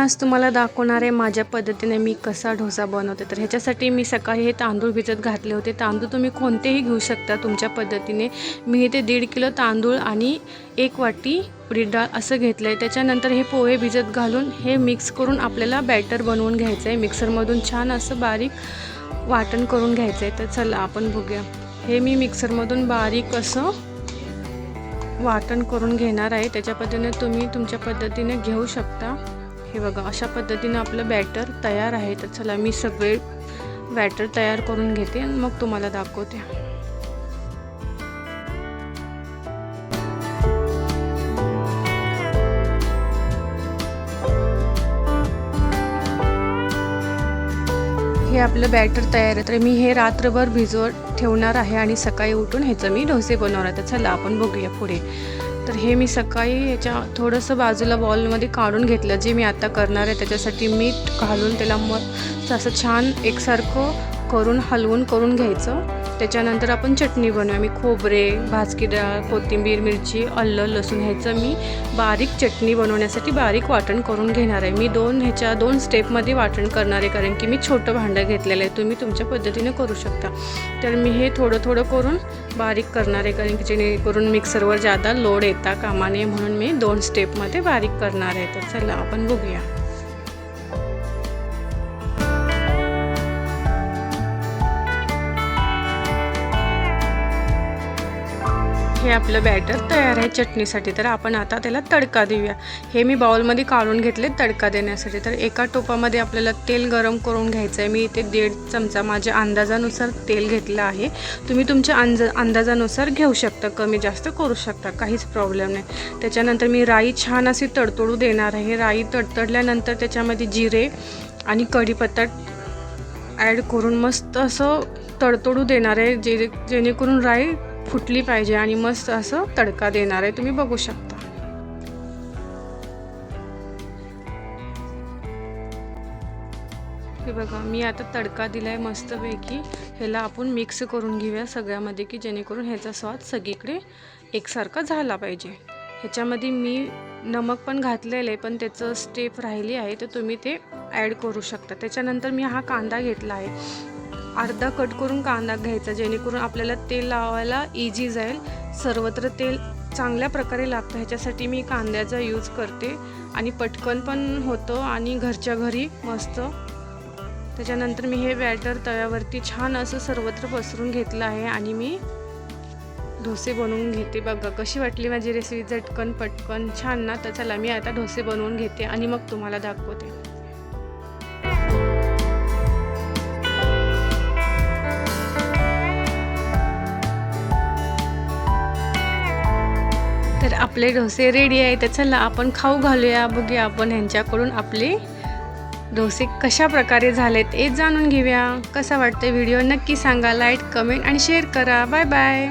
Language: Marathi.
आज तुम्हाला दाखवणार आहे माझ्या पद्धतीने मी कसा डोसा बनवते. तर ह्याच्यासाठी मी सकाळी हे तांदूळ भिजत घातले होते. तांदूळ तुम्ही कोणतेही घेऊ शकता तुमच्या पद्धतीने. मी इथे दीड किलो तांदूळ आणि एक वाटी उडीद डाळ असं घेतलं आहे त्याच्यानंतर हे पोहे भिजत घालून हे मिक्स करून आपल्याला बॅटर बनवून घ्यायचं आहे मिक्सरमधून छान असं बारीक वाटण करून घ्यायचं आहे तर चला आपण बघूया. हे मी मिक्सरमधून बारीक असं वाटण करून घेणार आहे. त्याच्या पद्धतीने तुम्ही तुमच्या पद्धतीने घेऊ शकता. हे बघा अशा पद्धतीनं आपलं बॅटर तयार आहे. तर चला मी सगळे बॅटर तयार करून घेते आणि मग तुम्हाला दाखवते. हे आपलं बॅटर तयार आहे. तर मी हे रात्रभर भिजवत ठेवणार आहे आणि सकाळी उठून ह्याचं मी डोसे बनवणार आहे. तर चला आपण बघूया पुढे. तर हे मी सकाळी ह्याच्या थोडंसं बाजूला बॉलमध्ये काढून घेतलं. जे मी आता करणार आहे त्याच्यासाठी मीठ घालून त्याला मग असं छान एकसारखं करून हलवून करून घ्यायचं. त्याच्यानंतर आपण चटणी बनवूया. मी खोबरे भाजकी डाळ कोथिंबीर मिरची अल्लं लसूण ह्याचं मी बारीक चटणी बनवण्यासाठी बारीक वाटण करून घेणार आहे. मी दोन ह्याच्या दोन स्टेपमध्ये वाटण करणार आहे कारण की मी छोटं भांडं घेतलेलं आहे. तुम्ही तुमच्या पद्धतीने करू शकता. तर मी हे थोडं थोडं करून बारीक करणार आहे कारण की जेणेकरून मिक्सरवर जादा लोड येता कामा नये म्हणून मी दोन स्टेपमध्ये बारीक करणार आहे. तर चला आपण बघूया. हे आपलं बॅटर तयार आहे चटणीसाठी. तर आपण आता त्याला तडका देऊया. हे मी बाउलमध्ये काढून घेतले तडका देण्यासाठी. तर एका टोपामध्ये आपल्याला तेल गरम करून घ्यायचं आहे मी इथे दीड चमचा माझ्या अंदाजानुसार तेल घेतलं आहे. तुम्ही तुमच्या अंज अंदाजानुसार घेऊ शकता. कमी जास्त करू शकता. काहीच प्रॉब्लेम नाही. त्याच्यानंतर मी राई छान अशी तडतडू देणार आहे. राई तडतडल्यानंतर त्याच्यामध्ये जिरे आणि कढीपत्ता ॲड करून मस्त असं तडतडू देणार आहे. जे जेणेकरून राई फुटली पाहिजे आणि मस्त असं तडका देणार आहे. तुम्ही बघू शकता. हे बघा मी आता तडका दिलाय मस्तपैकी. ह्याला आपण मिक्स करून घेऊया सगळ्यामध्ये की जेणेकरून ह्याचा स्वाद सगळीकडे एकसारखा झाला पाहिजे. ह्याच्यामध्ये मी नमक पण घातलेलं आहे पण त्याचं स्टेप राहिली आहे तर तुम्ही ते ॲड करू शकता. त्याच्यानंतर मी हा कांदा घेतला आहे. अर्धा कट करून कांदा घ्यायचा जेणेकरून आपल्याला तेल लावायला इझी जाईल. सर्वत्र तेल चांगल्या प्रकारे लागतं ह्याच्यासाठी मी कांद्याचा यूज करते. आणि पटकन पण होतं आणि घरच्या घरी मस्त. त्याच्यानंतर मी हे बॅटर तव्यावरती छान असं सर्वत्र पसरून घेतलं आहे आणि मी डोसे बनवून घेते. बघा कशी वाटली माझी रेसिपी झटकन पटकन छान ना? तर चला मी आता डोसे बनवून घेते आणि मग तुम्हाला दाखवते. तर आपले डोसे रेडी आहे. तर चला आपण खाऊ घालूया. बघूया आपण ह्यांच्याकडून आपले डोसे कशा प्रकारे झालेत हे जाणून घेऊया. कसा वाटतं व्हिडिओ नक्की सांगा. लाईक कमेंट आणि शेअर करा. Bye bye